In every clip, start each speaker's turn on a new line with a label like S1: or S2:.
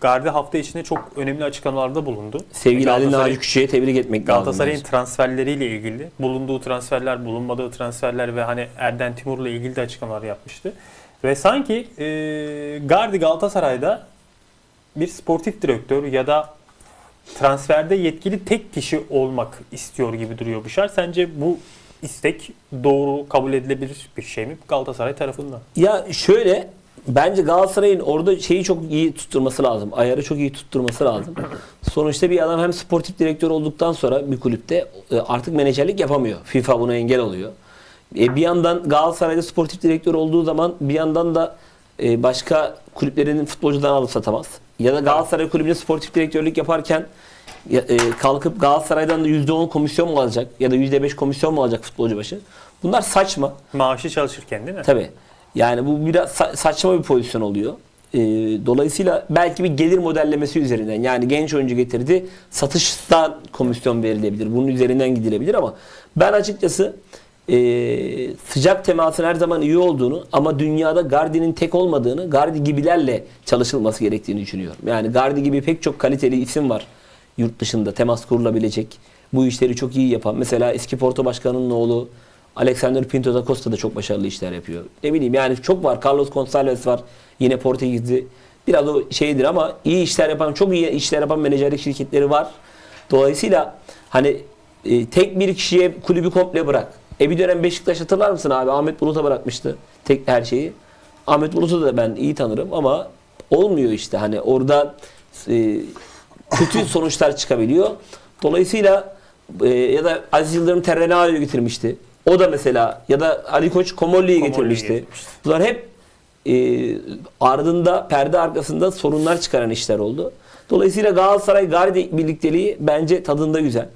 S1: Gardi hafta içinde çok önemli açıklamalarda bulundu.
S2: Sevgili Ali Naci Küçük'e tebrik etmek lazım.
S1: Galatasaray'ın transferleriyle ilgili, bulunduğu transferler, bulunmadığı transferler ve hani Erden Timur'la ilgili de açıklamalar yapmıştı. Ve sanki e, Gardi Galatasaray'da bir sportif direktör ya da transferde yetkili tek kişi olmak istiyor gibi duruyor Bışar. Sence bu istek doğru kabul edilebilir bir şey mi Galatasaray tarafından?
S2: Ya şöyle bence Galatasaray'ın orada şeyi çok iyi tutturması lazım. Ayarı çok iyi tutturması lazım. Sonuçta bir adam hem sportif direktör olduktan sonra bir kulüpte e, artık menajerlik yapamıyor. FIFA buna engel oluyor. E, bir yandan Galatasaray'da sportif direktör olduğu zaman bir yandan da e, başka kulüplerinin futbolcudan alıp satamaz. Ya da Galatasaray kulübünde sportif direktörlük yaparken ya, e, kalkıp Galatasaray'dan da %10 komisyon mu alacak ya da %5 komisyon mu alacak futbolcu başı? Bunlar saçma.
S1: Maaşı çalışırken değil mi?
S2: Tabii. Yani bu biraz sa- saçma bir pozisyon oluyor. Ee, dolayısıyla belki bir gelir modellemesi üzerinden yani genç oyuncu getirdi satıştan komisyon verilebilir. Bunun üzerinden gidilebilir ama ben açıkçası e, sıcak temasın her zaman iyi olduğunu ama dünyada Gardi'nin tek olmadığını Gardi gibilerle çalışılması gerektiğini düşünüyorum. Yani Gardi gibi pek çok kaliteli isim var yurt dışında temas kurulabilecek. Bu işleri çok iyi yapan. Mesela eski Porto Başkanı'nın oğlu Alexander Pinto da Costa da çok başarılı işler yapıyor. Ne bileyim yani çok var. Carlos Gonçalves var. Yine Portekizli. Biraz o şeydir ama iyi işler yapan, çok iyi işler yapan menajerlik şirketleri var. Dolayısıyla hani e, tek bir kişiye kulübü komple bırak. E bir dönem Beşiktaş hatırlar mısın abi? Ahmet Bulut'a bırakmıştı tek her şeyi. Ahmet Bulut'u da ben iyi tanırım ama olmuyor işte. Hani orada e, kötü sonuçlar çıkabiliyor. Dolayısıyla e, ya da Aziz Yıldırım Terrenao'yu getirmişti. O da mesela ya da Ali Koç Komolli'yi getirmişti. Bunlar hep e, ardında perde arkasında sorunlar çıkaran işler oldu. Dolayısıyla Galatasaray Gardi birlikteliği bence tadında güzel.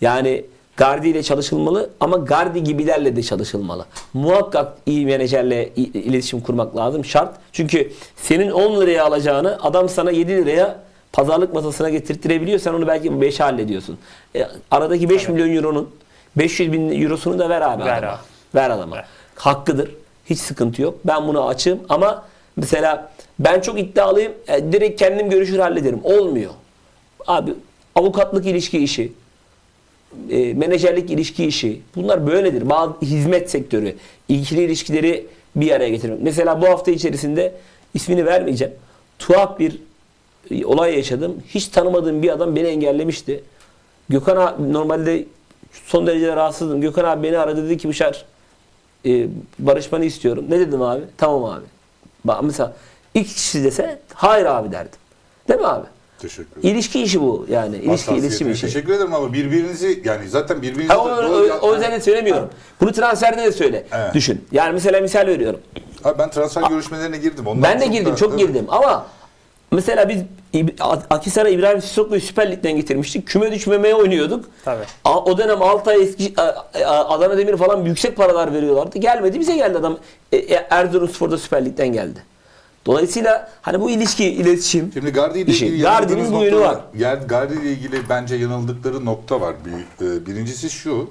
S2: Yani Gardi ile çalışılmalı ama Gardi gibilerle de çalışılmalı. Muhakkak iyi menajerle iletişim kurmak lazım şart. Çünkü senin 10 liraya alacağını adam sana 7 liraya pazarlık masasına getirtirebiliyor. Sen onu belki 5'e hallediyorsun. E, aradaki 5 milyon euronun 500 bin eurosunu da ver abi
S1: Ver
S2: adama.
S1: abi.
S2: Ver adama.
S1: Ver.
S2: Hakkıdır. Hiç sıkıntı yok. Ben buna açığım ama mesela ben çok iddialıyım. E, direkt kendim görüşür hallederim. Olmuyor. Abi avukatlık ilişki işi, e, menajerlik ilişki işi bunlar böyledir. Bazı hizmet sektörü, ikili ilişkileri bir araya getirmek. Mesela bu hafta içerisinde ismini vermeyeceğim. Tuhaf bir e, olay yaşadım. Hiç tanımadığım bir adam beni engellemişti. Gökhan abi normalde son derece rahatsızdım. Gökhan abi beni aradı dedi ki Bışar e, barışmanı istiyorum. Ne dedim abi? Tamam abi. Bak mesela ilk kişi dese hayır abi derdim. Değil mi abi?
S3: Teşekkür ederim.
S2: İlişki işi bu yani. İlişki iletişim işi.
S3: Teşekkür ederim ama birbirinizi yani zaten birbirinizi
S2: Ha, o, o, o yüzden de söylemiyorum. Bunu transferde de söyle.
S3: Evet.
S2: Düşün. Yani mesela misal veriyorum.
S3: Abi ben transfer görüşmelerine girdim. Ondan
S2: Ben de girdim,
S3: da-
S2: çok girdim ama mesela biz Akhisar'a İbrahim Sissoklu'yu Süper Lig'den getirmiştik. Küme düşmemeye oynuyorduk.
S1: Tabii.
S2: O dönem Altay, eski, Adana Demir falan yüksek paralar veriyorlardı. Gelmedi bize geldi adam. E, e, Erzurumspor'da Süper Lig'den geldi. Dolayısıyla hani bu ilişki, iletişim.
S3: Şimdi Gardi ile
S2: İşi.
S3: ilgili
S2: Gardi'nin bu yönü var.
S3: Yer, Gardi ile ilgili bence yanıldıkları nokta var. Bir, e, birincisi şu.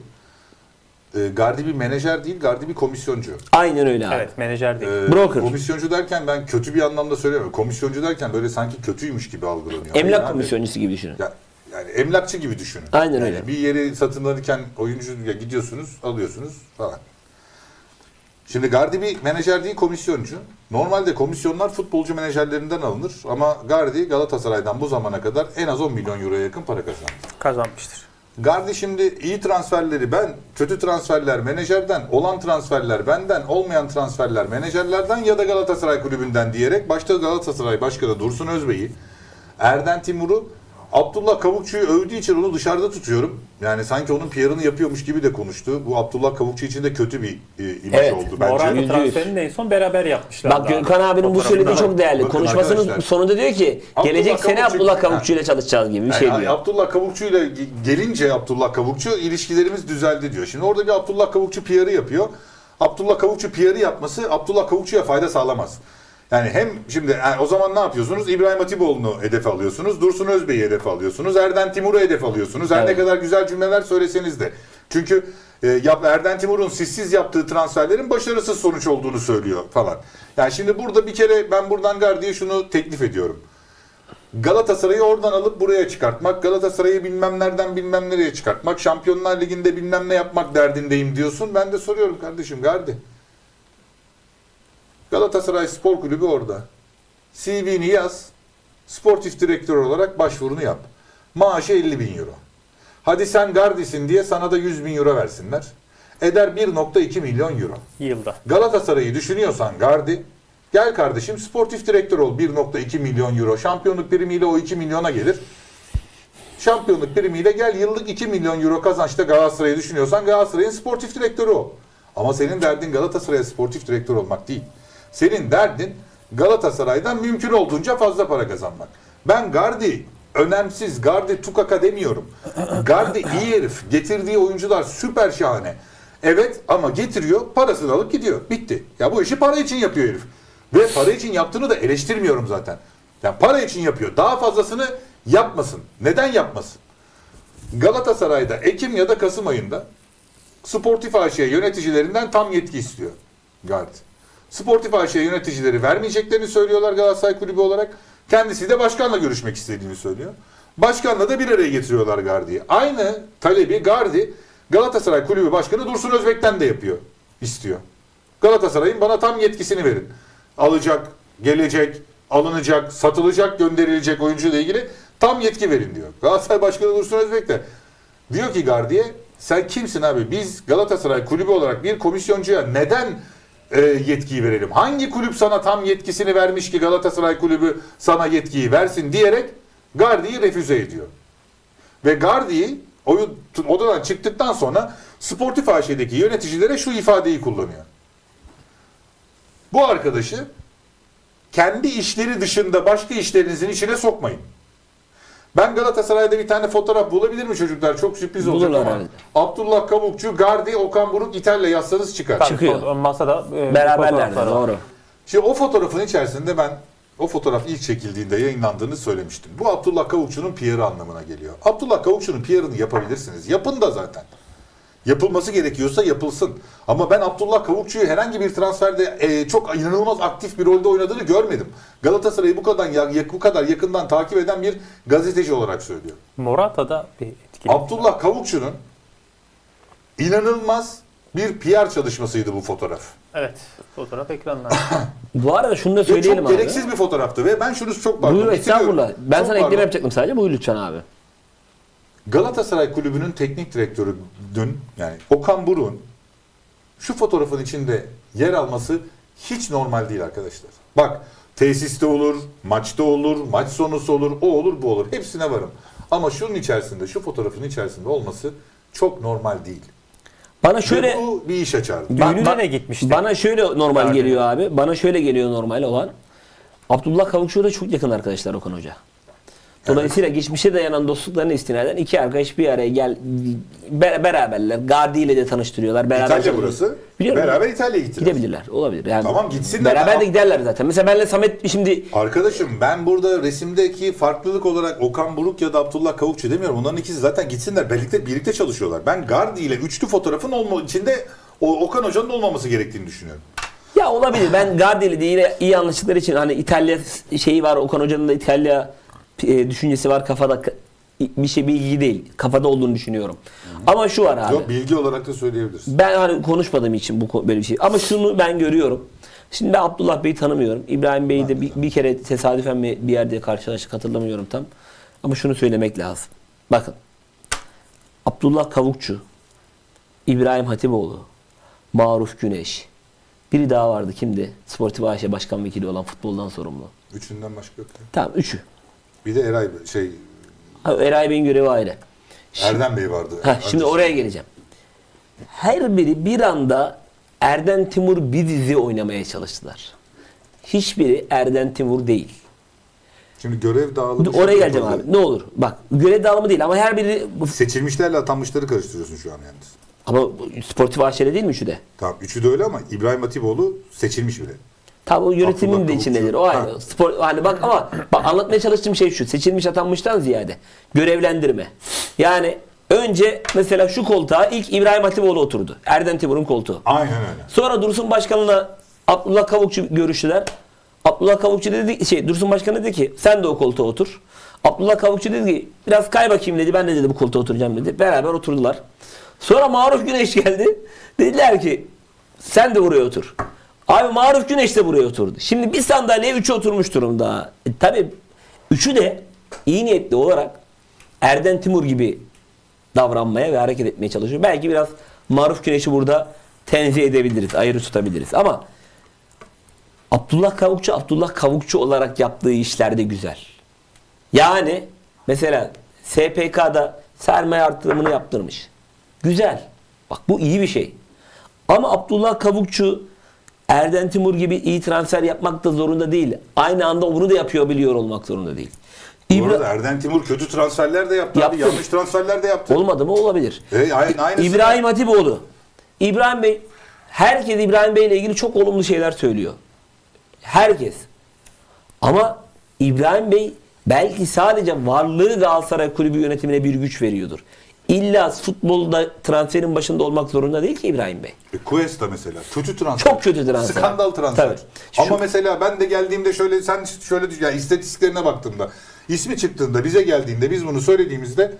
S3: E, Gardi bir menajer değil, Gardi bir komisyoncu.
S2: Aynen öyle abi.
S1: Evet, menajer değil.
S3: E,
S2: Broker.
S3: Komisyoncu derken ben kötü bir anlamda söylemiyorum. Komisyoncu derken böyle sanki kötüymüş gibi algılanıyor.
S2: Emlak
S3: Yani-
S2: komisyoncusu gibi düşünün.
S3: Ya, yani emlakçı gibi düşünün.
S2: Aynen
S3: Yani
S2: öyle.
S3: Bir yeri satın alırken oyuncu gidiyorsunuz, alıyorsunuz falan. Şimdi Gardi bir menajer değil, komisyoncu. Normalde komisyonlar futbolcu menajerlerinden alınır ama Gardi Galatasaray'dan bu zamana kadar en az 10 milyon euroya yakın para kazandı.
S1: Kazanmıştır.
S3: Gardi şimdi iyi transferleri ben, kötü transferler menajerden, olan transferler benden, olmayan transferler menajerlerden ya da Galatasaray kulübünden diyerek başta Galatasaray Başkanı Dursun Özbey'i, Erden Timur'u, Abdullah Kavukçu'yu övdüğü için onu dışarıda tutuyorum. Yani sanki onun PR'ını yapıyormuş gibi de konuştu. Bu Abdullah Kavukçu için de kötü bir e, imaj
S2: Evet.
S3: oldu bence.
S2: Yüz.
S1: transferini de en son beraber yapmışlar.
S2: Bak Gökhan abinin bu söylediği çok değerli.
S3: Bakın
S2: Konuşmasının
S3: arkadaşlar.
S2: sonunda diyor ki
S3: Abdullah
S2: gelecek sene
S3: Kavukçu-
S2: Abdullah Kavukçu ile çalışacağız gibi bir şey
S3: Yani
S2: diyor.
S3: Abdullah Kavukçu ile ge- gelince Abdullah Kavukçu ilişkilerimiz düzeldi diyor. Şimdi orada bir Abdullah Kavukçu PR'ı yapıyor. Abdullah Kavukçu PR'ı yapması Abdullah Kavukçu'ya fayda sağlamaz. Yani hem şimdi yani o zaman ne yapıyorsunuz? İbrahim Hatipoğlu'nu hedef alıyorsunuz. Dursun Özbey'i hedef alıyorsunuz. Erden Timur'u hedef alıyorsunuz. Her
S2: Evet.
S3: ne kadar güzel cümleler söyleseniz de. Çünkü e, yap, Erden Timur'un sizsiz yaptığı transferlerin başarısız sonuç olduğunu söylüyor falan. Yani şimdi burada bir kere ben buradan Gardi'ye şunu teklif ediyorum. Galatasaray'ı oradan alıp buraya çıkartmak, Galatasaray'ı bilmem nereden bilmem nereye çıkartmak, Şampiyonlar Ligi'nde bilmem ne yapmak derdindeyim diyorsun. Ben de soruyorum kardeşim Gardi. Galatasaray Spor Kulübü orada. CV'ni yaz. Sportif direktör olarak başvurunu yap. Maaşı 50 bin euro. Hadi sen Gardi'sin diye sana da 100 bin euro versinler. Eder 1.2 milyon euro.
S1: Yılda.
S3: Galatasaray'ı düşünüyorsan Gardi, gel kardeşim sportif direktör ol 1.2 milyon euro. Şampiyonluk primiyle o 2 milyona gelir. Şampiyonluk primiyle gel yıllık 2 milyon euro kazançta Galatasaray'ı düşünüyorsan Galatasaray'ın sportif direktörü ol. Ama senin derdin Galatasaray'a sportif direktör olmak değil. Senin derdin Galatasaray'dan mümkün olduğunca fazla para kazanmak. Ben Gardi önemsiz, Gardi tukaka demiyorum. Gardi iyi herif. Getirdiği oyuncular süper şahane. Evet ama getiriyor, parasını alıp gidiyor. Bitti. Ya bu işi para için yapıyor herif. Ve para için yaptığını da eleştirmiyorum zaten. Yani para için yapıyor. Daha fazlasını yapmasın. Neden yapmasın? Galatasaray'da Ekim ya da Kasım ayında Sportif AŞ yöneticilerinden tam yetki istiyor Gardi. Sportif AŞ yöneticileri vermeyeceklerini söylüyorlar Galatasaray Kulübü olarak. Kendisi de başkanla görüşmek istediğini söylüyor. Başkanla da bir araya getiriyorlar Gardi'yi. Aynı talebi Gardi Galatasaray Kulübü Başkanı Dursun Özbek'ten de yapıyor, istiyor. Galatasaray'ın bana tam yetkisini verin. Alacak, gelecek, alınacak, satılacak, gönderilecek oyuncu ile ilgili tam yetki verin diyor. Galatasaray Başkanı Dursun Özbek de diyor ki Gardi'ye sen kimsin abi? Biz Galatasaray Kulübü olarak bir komisyoncuya neden e, yetkiyi verelim? Hangi kulüp sana tam yetkisini vermiş ki Galatasaray Kulübü sana yetkiyi versin diyerek Gardi'yi refüze ediyor. Ve Gardi'yi oyun odadan çıktıktan sonra Sportif AŞ'deki yöneticilere şu ifadeyi kullanıyor. Bu arkadaşı kendi işleri dışında başka işlerinizin içine sokmayın. Ben Galatasaray'da bir tane fotoğraf bulabilir mi çocuklar? Çok sürpriz olacak
S2: Bulurlar
S3: ama.
S2: herhalde.
S3: Abdullah Kavukçu, Gardi, Okan Buruk, İtalya yazsanız çıkar.
S1: Tabii,
S2: Çıkıyor.
S1: o- Masada e,
S2: Beraberler
S1: fotoğraflar var.
S2: doğru.
S3: Şimdi o fotoğrafın içerisinde ben o fotoğraf ilk çekildiğinde yayınlandığını söylemiştim. Bu Abdullah Kavukçu'nun PR'ı anlamına geliyor. Abdullah Kavukçu'nun PR'ını yapabilirsiniz. Yapın da zaten. Yapılması gerekiyorsa yapılsın. Ama ben Abdullah Kavukçu'yu herhangi bir transferde e, çok inanılmaz aktif bir rolde oynadığını görmedim. Galatasaray'ı bu kadar ya- bu kadar yakından takip eden bir gazeteci olarak söylüyorum.
S1: Morata da bir etkili.
S3: Abdullah Kavukçu'nun inanılmaz bir PR çalışmasıydı bu fotoğraf.
S1: Evet. Fotoğraf ekranlarda.
S2: Bu arada şunu da söyleyelim
S3: çok
S2: abi.
S3: gereksiz bir fotoğraftı ve ben şunu çok pardon.
S2: Buyur estağfurullah. Ben
S3: Çok
S2: sana ekleme yapacaktım sadece. Buyur lütfen abi.
S3: Galatasaray Kulübü'nün teknik direktörü dün yani Okan Buruk'un şu fotoğrafın içinde yer alması hiç normal değil arkadaşlar. Bak tesiste olur, maçta olur, maç sonusu olur, o olur, bu olur. Hepsine varım. Ama şunun içerisinde, şu fotoğrafın içerisinde olması çok normal değil.
S2: Bana şöyle
S3: Ve bu bir iş açardı.
S1: Düğününe
S2: Ba-
S1: de gitmişti.
S2: Bana şöyle normal
S1: Nerede?
S2: geliyor abi. Bana şöyle geliyor normal olan. Abdullah Kavukçu da çok yakın arkadaşlar Okan Hoca. Dolayısıyla geçmişe dayanan dostluklarına istinaden iki arkadaş bir araya gel be- beraberler. Gardi ile de tanıştırıyorlar. Beraber
S3: İtalya
S2: çalışıyor.
S3: burası.
S2: Biliyorum.
S3: Beraber İtalya'ya gittiler.
S2: Gidebilirler. Olabilir. Yani
S3: Tamam, gitsinler.
S2: Beraber de giderler zaten. Mesela benle Samet şimdi
S3: Arkadaşım ben burada resimdeki farklılık olarak Okan Buruk ya da Abdullah Kavukçu demiyorum. Onların ikisi zaten gitsinler. Birlikte birlikte çalışıyorlar. Ben Gardi ile üçlü fotoğrafın olma içinde o Okan Hoca'nın olmaması gerektiğini düşünüyorum.
S2: Ya olabilir. Ben Gardeli de yine iyi anlaştıkları için hani İtalya şeyi var. Okan Hoca'nın da İtalya e, düşüncesi var kafada. Bir şey bilgi değil. Kafada olduğunu düşünüyorum. Ama şu var abi.
S3: Yok bilgi olarak da söyleyebilirsin.
S2: Ben hani konuşmadığım için bu böyle bir şey. Ama şunu ben görüyorum. Şimdi ben Abdullah Bey'i tanımıyorum. İbrahim Bey'i de bir, bir kere tesadüfen bir bir yerde karşılaştık hatırlamıyorum tam. Ama şunu söylemek lazım. Bakın. Abdullah Kavukçu, İbrahim Hatipoğlu, Maruf Güneş. Biri daha vardı kimdi? Sportif AŞ Başkan Vekili olan futboldan sorumlu.
S3: Üçünden başka yok.
S2: Tamam üçü.
S3: Bir de Eray şey
S2: Ha, Eray Bey'in görevi ayrı.
S3: Erdem Bey vardı.
S2: Heh, şimdi oraya geleceğim. Her biri bir anda Erden Timur bir dizi oynamaya çalıştılar. Hiçbiri Erden Timur değil.
S3: Şimdi görev dağılımı.
S2: Oraya geleceğim abi. Ne olur. Bak görev dağılımı değil ama her biri
S3: Seçilmişlerle atanmışları karıştırıyorsun şu an yalnız.
S2: ama sportif AŞ'de değil mi üçü de?
S3: Tamam üçü de öyle ama İbrahim Hatipoğlu seçilmiş bile.
S2: O yönetimin de içindedir. O ayrı. Spor, hani bak ama bak anlatmaya çalıştığım şey şu. Seçilmiş atanmıştan ziyade görevlendirme. Yani önce mesela şu koltuğa ilk İbrahim Hatipoğlu oturdu. Erden Timur'un koltuğu.
S3: Aynen öyle.
S2: Sonra Dursun Başkan'la Abdullah Kavukçu görüştüler. Abdullah Kavukçu dedi şey Dursun Başkan dedi ki sen de o koltuğa otur. Abdullah Kavukçu dedi ki biraz kay bakayım dedi. Ben de dedi bu koltuğa oturacağım dedi. Beraber oturdular. Sonra Maruf Güneş geldi. Dediler ki sen de buraya otur. Abi Maruf Güneş de buraya oturdu. Şimdi bir sandalyeye üçü oturmuş durumda. E, tabii üçü de iyi niyetli olarak Erden Timur gibi davranmaya ve hareket etmeye çalışıyor. Belki biraz Maruf Güneş'i burada tenzih edebiliriz, ayrı tutabiliriz. Ama Abdullah Kavukçu, Abdullah Kavukçu olarak yaptığı işler de güzel. Yani mesela SPK'da sermaye artırımını yaptırmış. Güzel. Bak bu iyi bir şey. Ama Abdullah Kavukçu Erden Timur gibi iyi transfer yapmak da zorunda değil. Aynı anda bunu da yapıyor biliyor olmak zorunda değil.
S3: Bu
S2: İbra-
S3: arada Erden Timur kötü transferler de yaptı.
S2: Yaptı.
S3: Abi, yanlış transferler de yaptı.
S2: Olmadı mı? Olabilir.
S3: E, aynı, aynısı.
S2: İbrahim Hatipoğlu. İbrahim Bey, herkes İbrahim Bey ile ilgili çok olumlu şeyler söylüyor. Herkes. Ama İbrahim Bey belki sadece varlığı Galatasaray Kulübü yönetimine bir güç veriyordur. İlla futbolda transferin başında olmak zorunda değil ki İbrahim Bey.
S3: E, Cuesta mesela. Kötü transfer.
S2: Çok kötü transfer.
S3: Skandal transfer.
S2: Tabii.
S3: Ama
S2: Şu-
S3: mesela ben de geldiğimde şöyle sen şöyle düşün. Yani istatistiklerine baktığımda ismi çıktığında bize geldiğinde biz bunu söylediğimizde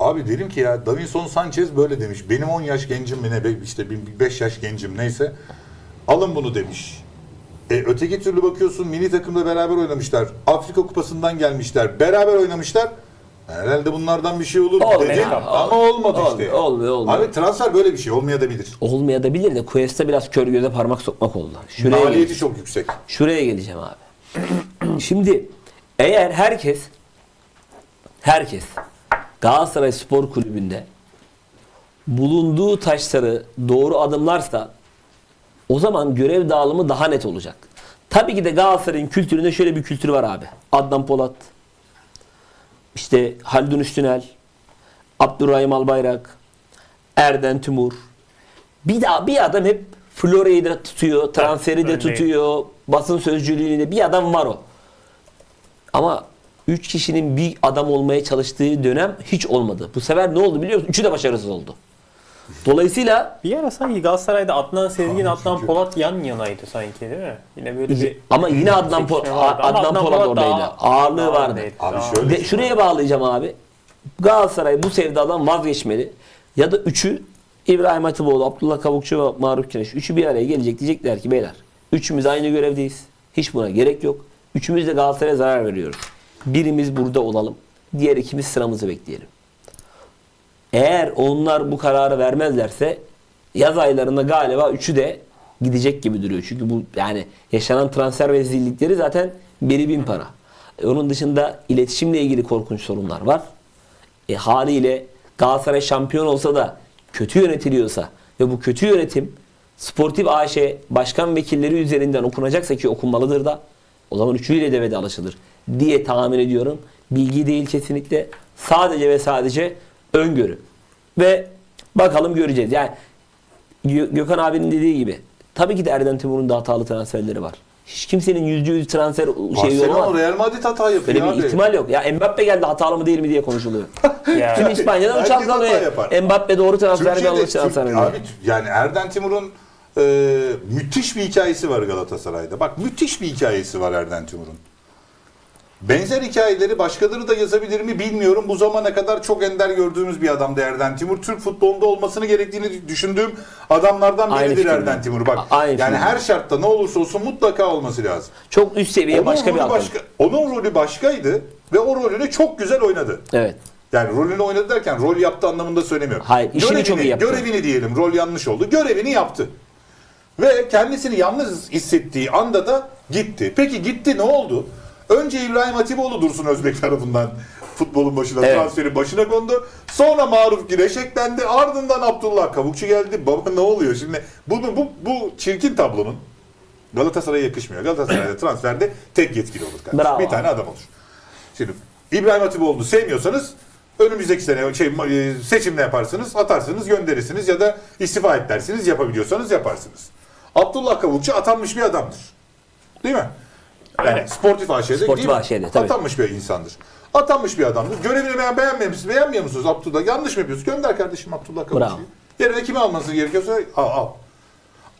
S3: abi dedim ki ya Davinson Sanchez böyle demiş. Benim 10 yaş gencim mi ne be- işte 5 yaş gencim neyse. Alın bunu demiş. E, öteki türlü bakıyorsun milli takımda beraber oynamışlar. Afrika Kupası'ndan gelmişler. Beraber oynamışlar. Herhalde bunlardan bir şey olur
S2: Olmuyor.
S3: dedim.
S2: Olmuyor.
S3: Ama olmadı işte.
S2: Olmuyor, olmuyor.
S3: Abi transfer böyle bir şey olmayabilir.
S2: Olmayabilir de Cuesta biraz kör göze parmak sokmak oldu. Şuraya
S3: Maliyeti çok yüksek.
S2: Şuraya geleceğim abi. Şimdi eğer herkes herkes Galatasaray Spor Kulübü'nde bulunduğu taşları doğru adımlarsa o zaman görev dağılımı daha net olacak. Tabii ki de Galatasaray'ın kültüründe şöyle bir kültür var abi. Adnan Polat, işte Haldun Üstünel, Abdurrahim Albayrak, Erden Timur. Bir daha bir adam hep Florya'yı da tutuyor, transferi de tutuyor, basın sözcülüğünde bir adam var o. Ama üç kişinin bir adam olmaya çalıştığı dönem hiç olmadı. Bu sefer ne oldu biliyor musun? Üçü de başarısız oldu. Dolayısıyla
S1: Bir ara sanki Galatasaray'da Adnan Sezgin, Adnan
S3: çünkü-
S1: Polat yan yanaydı sanki değil mi? Yine böyle bir
S2: ama yine Adnan, Po-
S1: çekişme vardı. Ama
S2: Adnan Polat oradaydı.
S1: daha-
S2: Ağırlığı
S1: daha
S2: vardı.
S1: öndeydi.
S3: Abi
S1: Daha-
S3: şöyle-
S2: De, şuraya bağlayacağım abi. Galatasaray bu sevdadan vazgeçmeli. Ya da üçü İbrahim Hatipoğlu, Abdullah Kavukçu ve Maruf Güneş. Üçü bir araya gelecek diyecekler ki beyler. Üçümüz aynı görevdeyiz. Hiç buna gerek yok. Üçümüz de Galatasaray'a zarar veriyoruz. Birimiz burada olalım. Diğer ikimiz sıramızı bekleyelim. Eğer onlar bu kararı vermezlerse yaz aylarında galiba üçü de gidecek gibi duruyor. Çünkü bu yani yaşanan transfer rezillikleri zaten biri bin para. E, Onun dışında iletişimle ilgili korkunç sorunlar var. E, haliyle Galatasaray şampiyon olsa da kötü yönetiliyorsa ve bu kötü yönetim Sportif AŞ başkan vekilleri üzerinden okunacaksa ki okunmalıdır da o zaman üçüyle de vedalaşılır diye tahmin ediyorum. Bilgi değil kesinlikle. Sadece ve sadece öngörü. Ve bakalım göreceğiz. Yani Gö- Gökhan abinin dediği gibi tabii ki de Erden Timur'un da hatalı transferleri var. Hiç kimsenin yüzde yüz transfer şeyi olmaz.
S3: Barcelona Real Madrid hata yapıyor
S2: Böyle bir
S3: abi.
S2: ihtimal yok. Ya Mbappe geldi hatalı mı değil mi diye konuşuluyor.
S1: Ya.
S2: Tüm İspanya'dan uçak
S3: hata
S2: kalıyor.
S3: yapar.
S2: Mbappe doğru transfer mi yanlış transfer mi?
S3: abi yani Erden Timur'un e, müthiş bir hikayesi var Galatasaray'da. Bak müthiş bir hikayesi var Erden Timur'un. Benzer hikayeleri başkaları da yazabilir mi bilmiyorum. Bu zamana kadar çok ender gördüğümüz bir adamdı Erden Timur. Türk futbolunda olmasını gerektiğini düşündüğüm adamlardan
S2: Aynı
S3: biridir
S2: fikirde.
S3: Erden Timur. Bak
S2: A- aynı
S3: yani
S2: fikirde.
S3: her şartta ne olursa olsun mutlaka olması lazım.
S2: Çok üst seviye
S3: Onun
S2: başka bir
S3: rolü
S2: adam.
S3: başka, onun rolü başkaydı ve o rolünü çok güzel oynadı.
S2: Evet.
S3: Yani rolünü oynadı derken rol yaptı anlamında söylemiyorum.
S2: Hayır, işini çok iyi yaptı.
S3: Görevini diyelim, rol yanlış oldu. Görevini yaptı. Ve kendisini yalnız hissettiği anda da gitti. Peki gitti ne oldu? Önce İbrahim Hatipoğlu Dursun Özbek tarafından futbolun başına,
S2: Evet.
S3: transferin başına kondu. Sonra Maruf Güneş eklendi. Ardından Abdullah Kavukçu geldi. Baba ne oluyor şimdi? Bunu, bu, bu çirkin tablonun Galatasaray'a yakışmıyor. Galatasaray'da transferde tek yetkili olur kardeşim.
S2: Bravo.
S3: Bir tane adam olur. Şimdi İbrahim Hatipoğlu'nu sevmiyorsanız önümüzdeki sene şey e, seçimle yaparsınız, atarsınız, gönderirsiniz ya da istifa et dersiniz, yapabiliyorsanız yaparsınız. Abdullah Kavukçu atanmış bir adamdır. Değil mi? Yani sportif AŞ'de
S2: Sportif
S3: değil mi?
S2: AŞ'de, tabii.
S3: Atanmış bir insandır. Atanmış bir adamdır. Görevini beğen, beğenmiyor musunuz? Beğenmiyor musunuz Abdullah? Yanlış mı yapıyorsunuz? Gönder kardeşim Abdullah Kavukçu'yu.
S2: Bravo.
S3: Yerine kimi alması gerekiyorsa al al.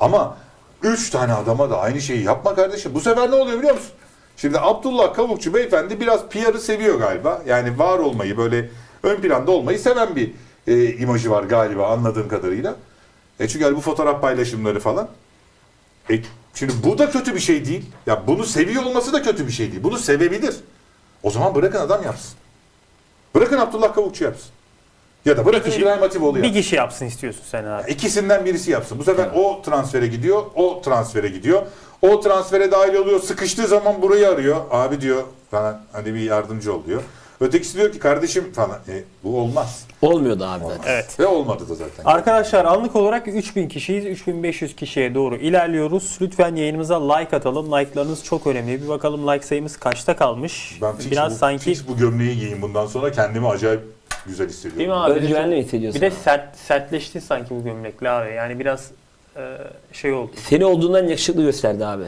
S3: Ama Üç tane adama da aynı şeyi yapma kardeşim. Bu sefer ne oluyor biliyor musun? Şimdi Abdullah Kavukçu beyefendi biraz PR'ı seviyor galiba. Yani var olmayı böyle ön planda olmayı seven bir e, imajı var galiba anladığım kadarıyla. E çünkü hani bu fotoğraf paylaşımları falan. E şimdi bu da kötü bir şey değil. Ya bunu seviyor olması da kötü bir şey değil. Bunu sevebilir. O zaman bırakın adam yapsın. Bırakın Abdullah Kavukçu yapsın. Ya da bırakın İbrahim Hatipoğlu
S1: Bir
S3: yapsın.
S1: kişi yapsın istiyorsun sen abi.
S3: İkisinden birisi yapsın. Bu sefer o transfere gidiyor, o transfere gidiyor. O transfere dahil oluyor. Sıkıştığı zaman burayı arıyor. Abi diyor falan hadi bir yardımcı ol diyor. Ötekisi diyor ki kardeşim falan. E, bu olmaz.
S2: Olmuyordu abi zaten.
S1: Evet.
S3: Ve olmadı da zaten.
S1: Arkadaşlar anlık olarak 3000 kişiyiz. 3500 kişiye doğru ilerliyoruz. Lütfen yayınımıza like atalım. Like'larınız çok önemli. Bir bakalım like sayımız kaçta kalmış?
S3: ben fix
S1: Biraz
S3: bu,
S1: sanki
S3: fix bu gömleği giyeyim bundan sonra kendimi acayip güzel hissediyorum.
S1: Değil mi abi?
S2: Özgüvenli mi hissediyorsun?
S1: bir de sert sertleşti sanki bu gömlekle abi. Yani biraz e, şey oldu.
S2: Seni olduğundan yakışıklı gösterdi abi.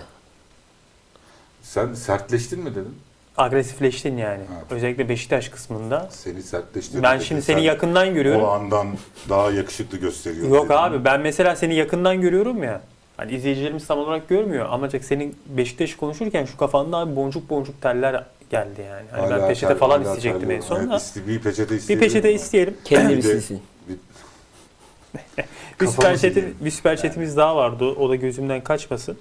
S3: Sen sertleştin mi dedin?
S1: Agresifleştin yani.
S3: Evet.
S1: Özellikle Beşiktaş kısmında.
S3: Seni sertleştirdi.
S1: Ben şimdi
S3: Sen
S1: seni yakından görüyorum.
S3: O andan daha yakışıklı gösteriyor.
S1: Yok
S3: dedin.
S1: abi ben mesela seni yakından görüyorum ya. Hani izleyicilerimiz tam olarak görmüyor. Amacık senin Beşiktaş konuşurken şu kafanda abi boncuk boncuk teller geldi yani. Hani ben peçete
S3: ter-
S1: falan isteyecektim en son da.
S3: Evet, bir peçete
S1: Bir
S3: isteyelim.
S1: peçete isteyelim.
S2: Kendi
S3: Bir
S2: bir silsin.
S3: bir-
S1: Bir süper, chatim, bir süper chatimiz daha vardı. O da gözümden kaçmasın.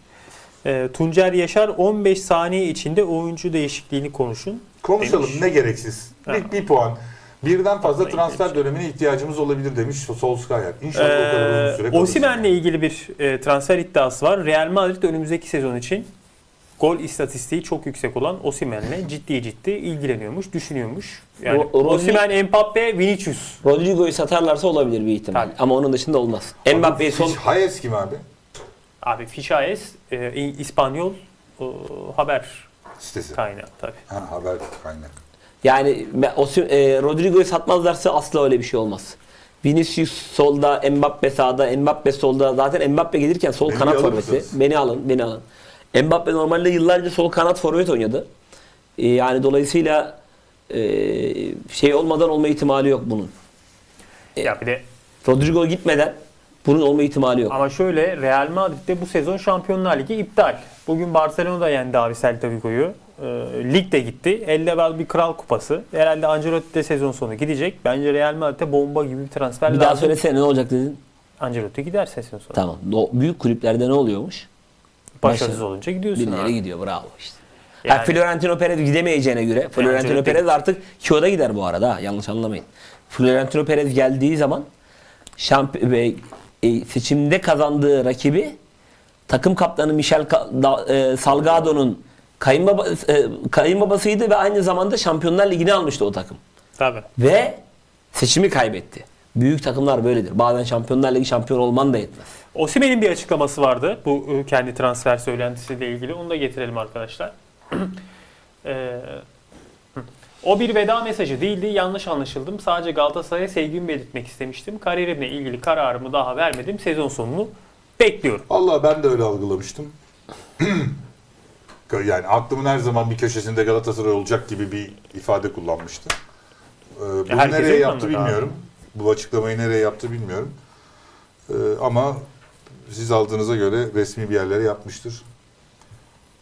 S1: Ee, Tuncer Yaşar 15 saniye içinde oyuncu değişikliğini konuşun.
S3: Konuşalım
S1: Demiş.
S3: ne gereksiz.
S1: Ha.
S3: Bir, bir puan. Birden fazla
S1: Vallahi
S3: transfer dönemine ihtiyacımız olabilir demiş Solskjaer. İnşallah o kadar uzun süre
S1: Ee. Osimhen'le ilgili bir e, transfer iddiası var. Real Madrid önümüzdeki sezon için gol istatistiği çok yüksek olan Osimhen'le ciddi ciddi ilgileniyormuş, düşünüyormuş. Yani
S2: Rodri-
S1: Osimhen, Mbappe, Vinicius.
S2: Rodrigo'yu satarlarsa olabilir bir ihtimal.
S1: Tabii.
S2: Ama onun dışında olmaz. Mbappe'yi son...
S3: Hayes kim abi?
S1: Abi Fichaes, e, İspanyol e, haber
S3: Sitesi.
S1: kaynağı tabii.
S3: Ha, haber kaynağı.
S2: Yani Osim, e, Rodrigo'yu satmazlarsa asla öyle bir şey olmaz. Vinicius solda, Mbappe sağda, Mbappe solda. Zaten Mbappe gelirken sol
S3: Beni
S2: kanat
S3: alır
S2: forveti.
S3: mısınız?
S2: Beni alın, beni alın. Mbappe normalde yıllarca sol kanat forvet oynadı. E, yani dolayısıyla e, şey olmadan olma ihtimali yok bunun.
S1: Ya bir de
S2: Rodrigo gitmeden bunun olma ihtimali yok.
S1: Ama şöyle Real Madrid'de bu sezon Şampiyonlar Ligi iptal. Bugün Barcelona da yendi abi Celta Vigo'yu. Ee, lig de gitti. Elde var bir kral kupası. Herhalde Ancelotti de sezon sonu gidecek. Bence Real Madrid'de bomba gibi bir transfer
S2: Bir
S1: lazım.
S2: daha söylesene ne olacak dedin?
S1: Ancelotti gider sezon sonu.
S2: Tamam. O büyük kulüplerde ne oluyormuş?
S1: Başarısız
S2: Başarı.
S1: olunca gidiyorsun
S2: Bir yere gidiyor. Bravo işte.
S1: Yani-
S2: Ha, Florentino Perez gidemeyeceğine göre Florentino
S1: Ancelotti-
S2: Perez artık Kyo'da gider bu arada. Yanlış anlamayın. Florentino Perez geldiği zaman şamp ve e, seçimde kazandığı rakibi takım kaptanı Michel e, Salgado'nun kayınbaba, e, kayınbabasıydı ve aynı zamanda Şampiyonlar Ligi'ni almıştı o takım.
S1: Tabii.
S2: Ve seçimi kaybetti. Büyük takımlar böyledir. Bazen Şampiyonlar Ligi şampiyon olman da yetmez.
S1: Osimhen'in bir açıklaması vardı. Bu e, kendi transfer söylentisiyle ilgili. Onu da getirelim arkadaşlar. Ee. o bir veda mesajı değildi. Yanlış anlaşıldım. Sadece Galatasaray'a sevgimi belirtmek istemiştim. Kariyerimle ilgili kararımı daha vermedim. Sezon sonunu bekliyorum.
S3: Allah ben de öyle algılamıştım. yani aklımın her zaman bir köşesinde Galatasaray olacak gibi bir ifade kullanmıştı. Ee, bunu
S1: herkes
S3: nereye yaptı bilmiyorum. Bu açıklamayı nereye yaptı bilmiyorum. Ee, ama siz aldığınıza göre resmi bir yerlere yapmıştır.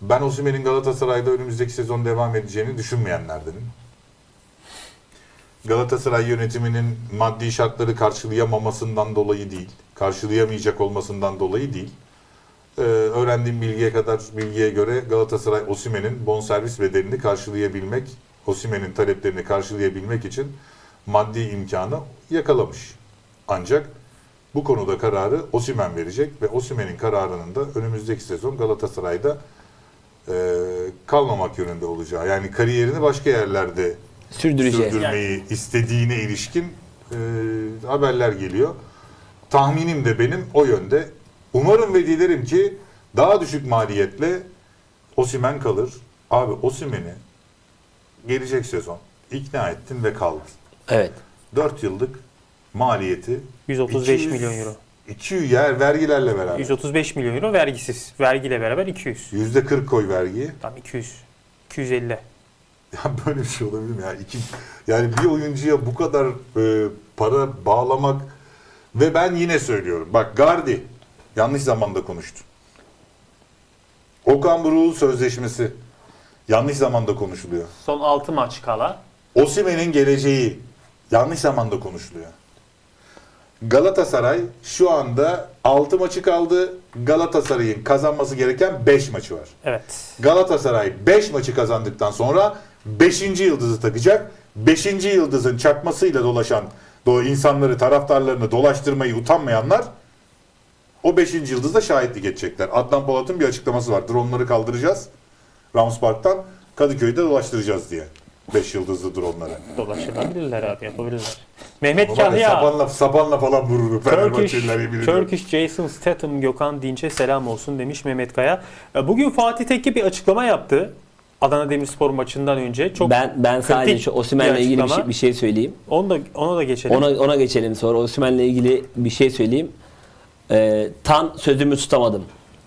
S3: Ben Osimhen'in Galatasaray'da önümüzdeki sezon devam edeceğini düşünmeyenlerdenim. Galatasaray yönetiminin maddi şartları karşılayamamasından dolayı değil, karşılayamayacak olmasından dolayı değil. Ee, öğrendiğim bilgiye kadar bilgiye göre Galatasaray Osimhen'in bonservis bedelini karşılayabilmek, Osimhen'in taleplerini karşılayabilmek için maddi imkanı yakalamış. Ancak bu konuda kararı Osimhen verecek ve Osimhen'in kararının da önümüzdeki sezon Galatasaray'da e, kalmamak yönünde olacağı. Yani kariyerini başka yerlerde
S2: Sürdüreceğiz.
S3: sürdürmeyi istediğine ilişkin e, haberler geliyor. Tahminim de benim o yönde. Umarım ve dilerim ki daha düşük maliyetle Osimen kalır. Abi Osimen'i gelecek sezon ikna ettin ve kaldı.
S2: Evet.
S3: 4 yıllık maliyeti
S1: 135 milyon euro.
S3: 200 yer vergilerle beraber.
S1: 135 milyon euro vergisiz. Vergiyle beraber 200.
S3: Yüzde 40 koy vergiyi.
S1: Tam 200. 250.
S3: Ya böyle bir şey olabilir mi ya? İki, yani bir oyuncuya bu kadar e, para bağlamak ve ben yine söylüyorum. Bak Gardi yanlış zamanda konuştu. Okan Buruk'un sözleşmesi yanlış zamanda konuşuluyor.
S1: Son 6 maç kala.
S3: Osimhen'in geleceği yanlış zamanda konuşuluyor. Galatasaray şu anda 6 maçı kaldı. Galatasaray'ın kazanması gereken 5 maçı var.
S1: Evet.
S3: Galatasaray 5 maçı kazandıktan sonra 5. yıldızı takacak. 5. yıldızın çakmasıyla dolaşan o insanları, taraftarlarını dolaştırmayı utanmayanlar o 5. yıldızda şahitlik edecekler. Adnan Polat'ın bir açıklaması var. Dronları kaldıracağız. Rams Park'tan Kadıköy'de dolaştıracağız diye. 5 yıldızlı dronları.
S1: Dolaşılabilirler abi yapabilirler. Mehmet
S3: Ama
S1: Kahya.
S3: sapanla, sapanla falan vurur Fenerbahçeliler yemin.
S1: Turkish Jason Statham Gökhan Dinç'e selam olsun demiş Mehmet Kaya. E, Bugün Fatih Tekke bir açıklama yaptı. Adana Demirspor maçından önce. Çok
S2: ben ben sadece
S1: kritik
S2: şu Osimhen'le ilgili bir
S1: açıklama.
S2: şey, bir şey söyleyeyim.
S1: Onu da, ona da geçelim.
S2: Ona ona geçelim sonra. Osimhen'le ilgili bir şey söyleyeyim. Ee, tam sözümü tutamadım.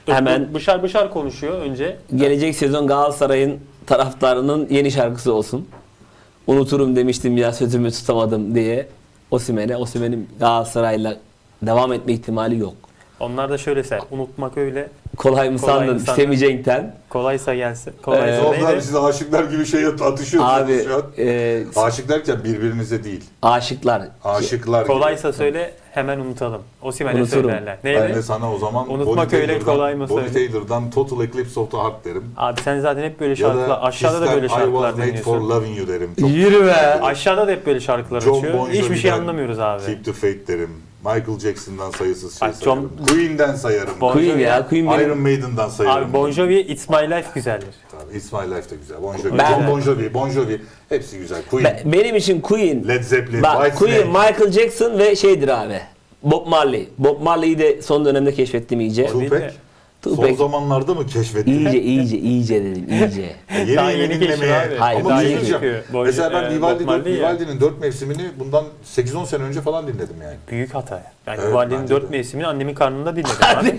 S1: Dur,
S2: Hemen
S1: dur, bışar bışar konuşuyor önce.
S2: gelecek sezon Galatasaray'ın taraftarının yeni şarkısı olsun. Unuturum demiştim ya sözümü tutamadım diye Osimhen'e. Osimhen'in Galatasaray'la devam etme ihtimali yok.
S1: Onlar da şöyle ser. Unutmak öyle
S2: Kolay mı
S1: Kolay
S2: sandın?
S1: mı sandın? Kolaysa gelsin. Kolaysa
S3: oldu abi
S1: neydi?
S3: siz aşıklar gibi şey atışıyorsunuz
S2: Abi
S3: şu an.
S2: e,
S3: Aşık derken birbirinize değil.
S2: aşıklar.
S3: Aşıklar gibi.
S1: Kolaysa söyle hemen unutalım. Osimhen'e
S2: Unuturum.
S1: söylerler.
S3: Ben
S1: Neydi?
S3: de sana o zaman
S1: Unutmak
S3: Bonnie
S1: öyle kolay mı
S3: Bonnie
S1: söyle?
S3: Taylor'dan Total Eclipse of the Heart derim.
S1: Abi sen zaten hep böyle şarkılar.
S3: da
S1: Aşağıda da
S3: Kiss
S1: böyle
S3: I
S1: şarkılar
S3: Was Made for
S1: dinliyorsun.
S3: Loving You derim. Çok
S2: Yürü be.
S1: Aşağıda da hep böyle şarkılar
S3: John
S1: açıyor.
S3: Bon
S1: Hiçbir şey
S3: Jovi'den
S1: anlamıyoruz abi.
S3: Keep the Faith derim. Michael Jackson'dan sayısız şey
S1: Bak, John-
S3: sayarım. Queen'den sayarım.
S1: Bon
S2: Queen
S1: Jovi.
S2: ya. Queen benim.
S3: Iron Maiden'dan sayarım.
S1: Abi Bon Jovi It's My Life güzeldir.
S3: Tabii, It's My Life de güzel. Bon Jovi.
S2: Ben-
S3: John Bon Jovi, Bon Jovi. Hepsi güzel. Queen,
S2: Be- benim için Queen,
S3: Led Zeppelin,
S2: bak
S3: White
S2: Queen,
S3: Snake,
S2: Michael Jackson ve şeydir abi. Bob Marley. Bob Marley'i de son dönemde keşfettim iyice.
S3: Tupac. Son zamanlarda mı keşfettin?
S2: İyice iyice iyice dedim iyice.
S3: Yeni
S1: Daha
S3: yeni
S1: keşif abi.
S2: Hayır,
S3: Ama
S2: daha
S3: bir şey
S2: yeni
S3: diyeceğim.
S1: keşif. Bon-
S3: Mesela ben
S1: e,
S3: Vivaldi,
S1: Bob Marley ya.
S3: Vivaldi'nin dört mevsimini bundan 8-10 sene önce falan dinledim yani.
S1: Büyük hata. Yani
S3: Evet,
S1: Vivaldi'nin
S3: bence
S1: dört
S3: de.
S1: mevsimini annemin karnında dinledim abi.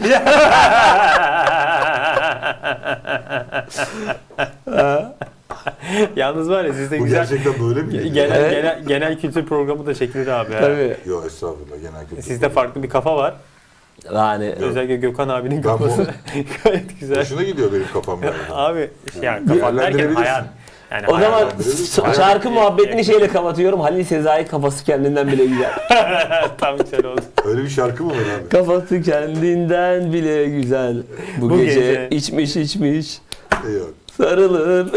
S1: Yalnız var ya sizde
S3: Bu
S1: güzel
S3: gerçekten böyle mi? geliyor?
S1: genel,
S2: Evet.
S1: genel, genel kültür programı da çekilir abi. ya.
S2: Tabii.
S3: Yok estağfurullah genel kültür.
S1: Sizde farklı bir kafa var.
S2: Yani
S1: Özellikle Gökhan abinin
S3: bu-
S1: kafası gayet güzel.
S3: Hoşuna gidiyor benim kafam yani.
S1: Abi yani kafa derken
S3: Değerlendirebilirsin.
S1: hayal. Yani
S2: o
S1: hayal.
S2: zaman şarkı muhabbetini şeyle kapatıyorum. Halil Sezai kafası kendinden bile güzel.
S1: tam güzel oldu.
S3: Öyle bir şarkı mı var abi?
S2: Kafası kendinden bile güzel. Bu,
S1: Bu
S2: gece,
S1: gece.
S2: içmiş içmiş
S3: Yok.
S2: sarılır.